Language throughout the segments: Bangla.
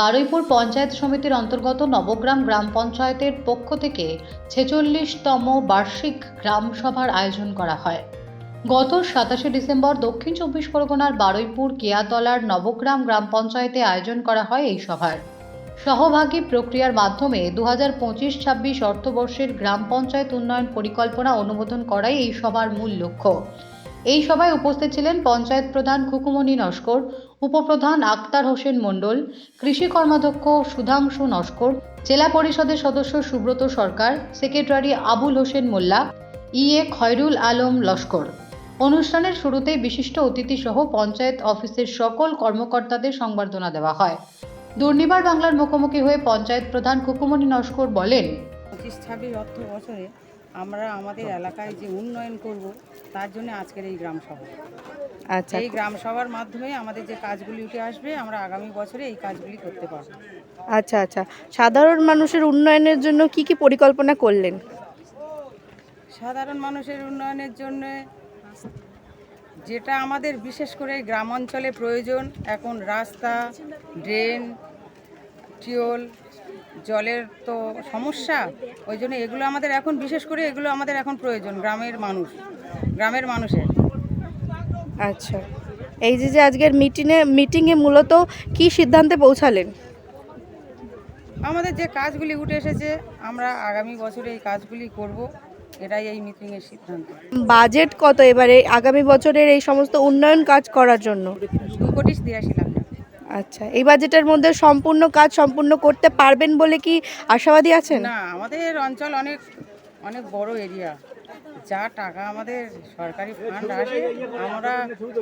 বারুইপুর পঞ্চায়েত সমিতির অন্তর্গত নবগ্রাম গ্রাম পঞ্চায়েতের পক্ষ থেকে ছেচল্লিশতম বার্ষিক গ্রাম সভার আয়োজন করা হয়। গত সাতাশে ডিসেম্বর দক্ষিণ চব্বিশ পরগনার বারুইপুর কেয়াতলার নবগ্রাম গ্রাম পঞ্চায়েতে আয়োজন করা হয় এই সভার। সহভাগী প্রক্রিয়ার মাধ্যমে দু হাজার পঁচিশ ছাব্বিশ অর্থবর্ষের গ্রাম পঞ্চায়েত উন্নয়ন পরিকল্পনা অনুমোদন করাই এই সভার মূল লক্ষ্য। এই সভায় উপস্থিত ছিলেন পঞ্চায়েত প্রধান খুকুমণি নস্কর, উপপ্রধান আক্তার হোসেন মণ্ডল, কৃষি কর্মাধ্যক্ষ সুধাংশু নস্কর, জেলা পরিষদের সদস্য সুব্রত সরকার, সেক্রেটারি আবুল হোসেন মোল্লা, ইএ খয়রুল আলম লস্কর। অনুষ্ঠানের শুরুতেই বিশিষ্ট অতিথি সহ পঞ্চায়েত অফিসের সকল কর্মকর্তাদের সংবর্ধনা দেওয়া হয়। দুর্নিবার বাংলার মুখোমুখি হয়ে পঞ্চায়েত প্রধান খুকুমণি নস্কর বলেন অর্থ বছরে আমরা আমাদের এলাকায় যে উন্নয়ন করব তার জন্য আজকের এই গ্রাম সভা। আচ্ছা। এই গ্রাম সভার মাধ্যমে আমাদের যে কাজগুলি উঠে আসবে আমরা আগামী বছরে এই কাজগুলি করতে পারব। আচ্ছা আচ্ছা। সাধারণ মানুষের উন্নয়নের জন্য কি কি পরিকল্পনা করলেন? সাধারণ মানুষের উন্নয়নের জন্য যেটা আমাদের বিশেষ করে গ্রাম অঞ্চলে প্রয়োজন এখন রাস্তা ড্রেন টিউল জলের তো সমস্যা ওই জন্য এগুলো আমাদের এখন বিশেষ করে এগুলো আমাদের এখন প্রয়োজন গ্রামের মানুষ গ্রামের মানুষের। আচ্ছা। এই যে যে আজকের মিটিংয়ে মিটিংয়ে মূলত কি সিদ্ধান্তে পৌঁছালেন? আমাদের যে কাজগুলি উঠে এসেছে আমরা আগামী বছরে এই কাজগুলি করব এটাই এই মিটিংয়ের সিদ্ধান্ত। বাজেট কত এবারে আগামী বছরের এই সমস্ত উন্নয়ন কাজ করার জন্য? দু কোটি তিরাশি লাখ আচ্ছা এই বাজেটের মধ্যে সম্পূর্ণ কাজ সম্পূর্ণ করতে পারবেন বলে কি আশাবাদী আছেন? না আমাদের অঞ্চল অনেক অনেক বড় এরিয়া যা টাকা আমাদের সরকারি ফান্ড আসে আমরা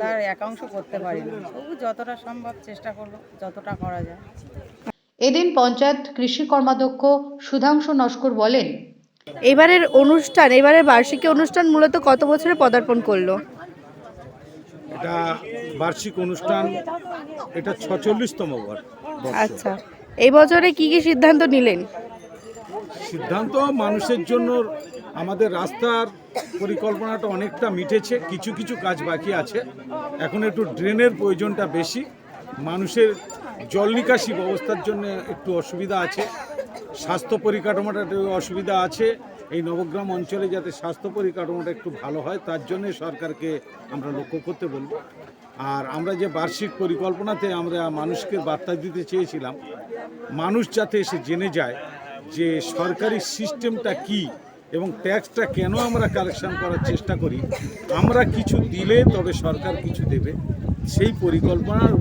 তার একাংশ করতে পারি না। তবু যতটা সম্ভব চেষ্টা করব যতটা করা যায়। এদিন পঞ্চায়েত কৃষি কর্মাধ্যক্ষ সুধাংশু নস্কর বলেন এবারের অনুষ্ঠান এবারের বার্ষিকী অনুষ্ঠান মূলত কত বছরে পদার্পণ করল? এটা বার্ষিক অনুষ্ঠান এটা ছচল্লিশতম আচ্ছা এই বছরে কি কি সিদ্ধান্ত নিলেন? সিদ্ধান্ত মানুষের জন্য আমাদের রাস্তার পরিকল্পনাটা অনেকটা মিটেছে কিছু কিছু কাজ বাকি আছে। এখন একটু ড্রেনের প্রয়োজনটা বেশি মানুষের জল নিকাশি ব্যবস্থার জন্য একটু অসুবিধা আছে স্বাস্থ্য পরিকাঠামোটা একটু অসুবিধা আছে এই নবগ্রাম অঞ্চলে যাতে স্বাস্থ্য পরিকাঠামোটা একটু ভালো হয়, তার জন্য সরকারকে আমরা লক্ষ্য করতে বলব। আর আমরা যে বার্ষিক পরিকল্পনাতে আমরা মানুষকে বার্তা দিতে চেয়েছিলাম, মানুষ যাতে এসে জেনে যায় যে সরকারি সিস্টেমটা কি এবং ট্যাক্সটা কেন আমরা কালেকশন করার চেষ্টা করি, আমরা কিছু দিলে তবে সরকার কিছু দেবে, সেই পরিকল্পনার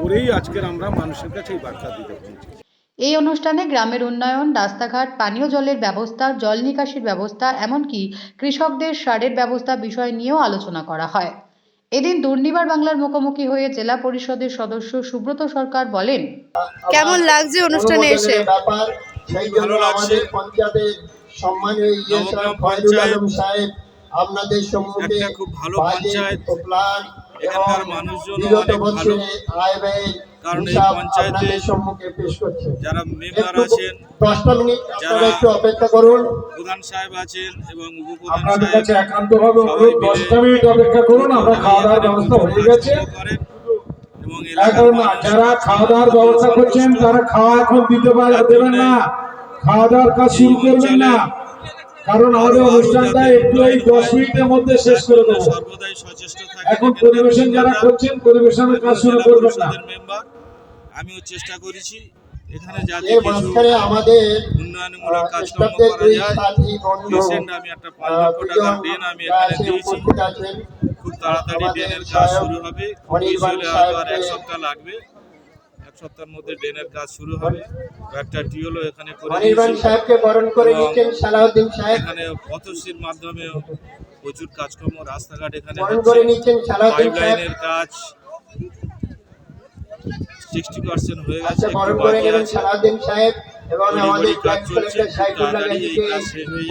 করেই আজকের আমরা মানুষের কাছে এই বার্তা দিতে এই অনুষ্ঠানে গ্রামের উন্নয়ন রাস্তাঘাট পানীয় জলের ব্যবস্থা জল নিকাশির ব্যবস্থা এমনকি কৃষকদের সারের ব্যবস্থা বিষয় নিয়েও আলোচনা করা হয়। এদিন দুর্নিবার বাংলার মুখোমুখি হয়ে জেলা পরিষদের সদস্য সুব্রত সরকার বলেন কেমন লাগছে অনুষ্ঠানে এসে? সেই জন্য আমাদের পঞ্চায়েতের সম্মানীয় ইয়ে সাহেব খয়রুল আলম সাহেব আপনাদের সম্মুখে খুব ভালো পঞ্চায়েত। প্ল্যান এখানকার বিগত অনেক ভালো। কারণ এই পঞ্চায়েতে সম্মুখে পেশ করছে যারা মেম্বার আছেন দশটা মিনিট যারা- আপনারা একটু অপেক্ষা করুন প্রধান সাহেব আছেন এবং উপপ্রধান আপনাদের কাছে সাহেব একান্তভাবে অনুরোধ দশটা মিনিট অপেক্ষা করুন আমরা খাওয়া দাওয়ার ব্যবস্থা হয়ে গেছে এবং যারা খাওয়া দাওয়ার ব্যবস্থা করছেন তারা খাওয়া এখন দিতে পারে দেবেন না খাওয়া দাওয়ার কাজ শুরু করবেন না কারণ আমাদের অনুষ্ঠানটা একটু এই দশ মিনিটের মধ্যে শেষ করে দেবো। সর্বদাই সচেষ্ট এখন পরিবেশন যারা করছেন পরিবেশনের কাজ শুরু করবেন না। আমিও চেষ্টা করেছি। এখানে যাতে এর কিছু মাঝখানে আমাদের উন্নয়নমূলক কাজকর্ম করা যায়। রিসেন্ট আমি একটা পাঁচ লক্ষ টাকার দুজন আমি এখানে দিয়েছি। খুব তাড়াতাড়ি ড্রেনের কাজ শুরু হবে। খুব বেশি অনির্বাণ হলে হয়তো আর এক সপ্তাহ লাগবে। সপ্তাহের মধ্যে ড্রেনের কাজ শুরু হবে। একটা টিউলও এখানে করে সাহেবকে বরণ করে নিচ্ছেন সালাউদ্দিন সাহেব। এখানে পথশ্রীর মাধ্যমে প্রচুর কাজকর্ম রাস্তাঘাট এখানে বরণ করে নিচ্ছেন সালাউদ্দিন পাইপ কাজ সিক্সটি পার্সেন্ট হয়ে গেছে আচ্ছা একটু বাকি আছে। এবং আমাদের কাজ চলছে, তাড়াতাড়ি এই কাজ শেষ হয়ে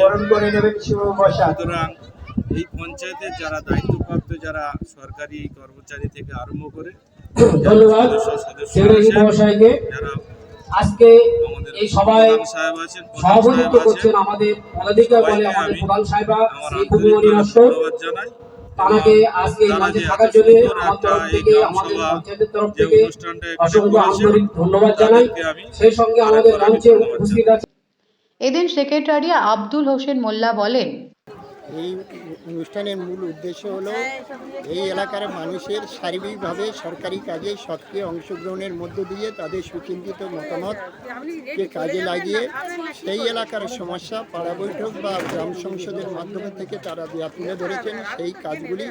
যাবে। সুতরাং এই পঞ্চায়েতের যারা দায়িত্বপ্রাপ্ত যারা সরকারি কর্মচারী থেকে আরম্ভ করে ধন্যবাদ। সেক্রেটারি মহাশয়কে। আজকে এই সভায় সভাপতিত্ব করছেন আমাদের পদাধিকার বলে আমাদের প্রধান সাহেবা শ্রী আন্তরিক কুমুমণি নস্কর তাকে আজকে এই মঞ্চে থাকার জন্য আমার তরফ থেকে আমাদের পঞ্চায়েতের তরফ থেকে অসংখ্য আন্তরিক ধন্যবাদ জানাই। সেই সঙ্গে আমাদের মঞ্চে উপস্থিত আছে এদিন সেক্রেটারি আব্দুল হোসেন মোল্লা বলেন এই অনুষ্ঠানের মূল উদ্দেশ্য হলো এই এলাকার মানুষের সার্বিকভাবে সরকারি কাজে সক্রিয় অংশগ্রহণের মধ্য দিয়ে তাদের সুচিন্তিত মতামতকে কাজে লাগিয়ে সেই এলাকার সমস্যা পাড়া বৈঠক বা গ্রাম সংসদের মাধ্যমে থেকে তারা যা তুলে ধরেছেন, সেই কাজগুলি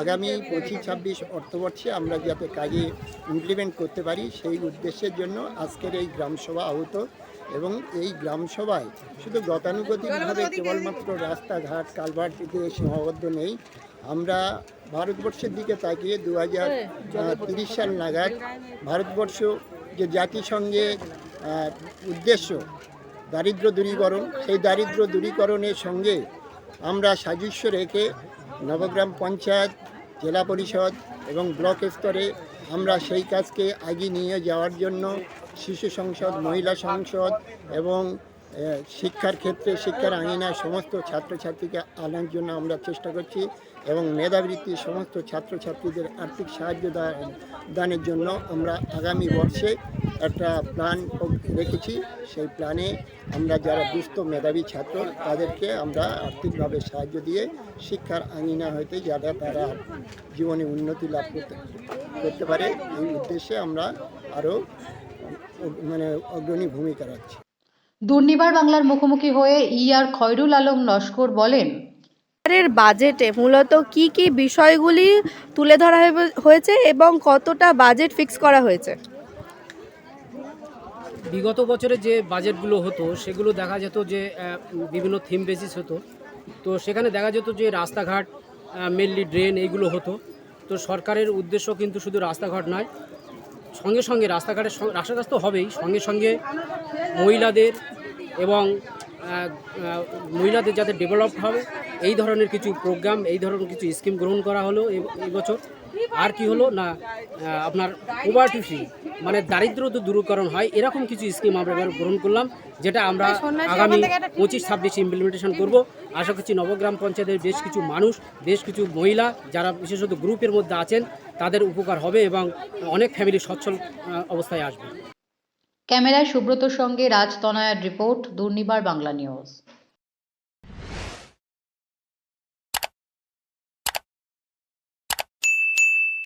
আগামী পঁচিশ ছাব্বিশ অর্থবর্ষে আমরা যাতে কাজে ইমপ্লিমেন্ট করতে পারি, সেই উদ্দেশ্যের জন্য আজকের এই গ্রামসভা আহত এবং এই গ্রামসভায় শুধু গতানুগতিকভাবে কেবলমাত্র রাস্তাঘাট কালভার্ট দিয়ে সীমাবদ্ধ নেই। আমরা ভারতবর্ষের দিকে তাকিয়ে দু হাজার তিরিশ সাল নাগাদ ভারতবর্ষ যে জাতিসংঘে উদ্দেশ্য দারিদ্র দূরীকরণ সেই দারিদ্র দূরীকরণের সঙ্গে আমরা সাদৃশ্য রেখে নবগ্রাম পঞ্চায়েত জেলা পরিষদ এবং ব্লক স্তরে আমরা সেই কাজকে এগিয়ে নিয়ে যাওয়ার জন্য শিশু সংসদ, মহিলা সংসদ এবং শিক্ষার ক্ষেত্রে শিক্ষার আঙিনায় সমস্ত ছাত্রছাত্রীকে আনার জন্য আমরা চেষ্টা করছি এবং মেধাবৃত্তি সমস্ত ছাত্রছাত্রীদের আর্থিক সাহায্য দানের জন্য আমরা আগামী বর্ষে একটা প্ল্যান রেখেছি। সেই প্ল্যানে আমরা যারা দুস্থ মেধাবী ছাত্র, তাদেরকে আমরা আর্থিকভাবে সাহায্য দিয়ে শিক্ষার আঙিনা হইতে যারা তারা জীবনে উন্নতি লাভ করতে করতে পারে। এই উদ্দেশ্যে আমরা আরও মানে অগ্রণী ভূমিকা রাখছি। দুর্নিবার বাংলার মুখোমুখি হয়ে ইয়ার খয়রুল আলম নস্কর বলেন এর বাজেটে মূলত কি কি বিষয়গুলি তুলে ধরা হয়ে- হয়েছে এবং কতটা বাজেট ফিক্স করা হয়েছে? বিগত বছরে যে বাজেটগুলো হতো সেগুলো দেখা যেত যে বিভিন্ন থিম বেসিস হতো। তো সেখানে দেখা যেত যে রাস্তাঘাট মেনলি ড্রেন এইগুলো হতো। তো সরকারের উদ্দেশ্য কিন্তু শুধু রাস্তাঘাট নয় সঙ্গে সঙ্গে রাস্তাঘাটে রাস্তাঘাট তো হবেই, সঙ্গে সঙ্গে মহিলাদের এবং মহিলাদের যাতে ডেভেলপড হবে, এই ধরনের কিছু প্রোগ্রাম এই ধরনের কিছু স্কিম গ্রহণ করা হলো এ- এই বছর আর কি হলো? না আপনার পোভার্টি ফ্রি মানে দারিদ্র তো দূরীকরণ হয় এরকম কিছু স্কিম আমরা এবার গ্রহণ করলাম যেটা আমরা আগামী পঁচিশ ছাব্বিশ ইমপ্লিমেন্টেশন করব। আশা করছি নবগ্রাম পঞ্চায়েতের বেশ কিছু মানুষ বেশ কিছু মহিলা যারা বিশেষত গ্রুপের মধ্যে আছেন তাদের উপকার হবে এবং অনেক ফ্যামিলি সচ্ছল অবস্থায় আসবে। ক্যামেরায় সুব্রতর সঙ্গে রাজ তনয়ার রিপোর্ট দুর্নিবার বাংলা নিউজ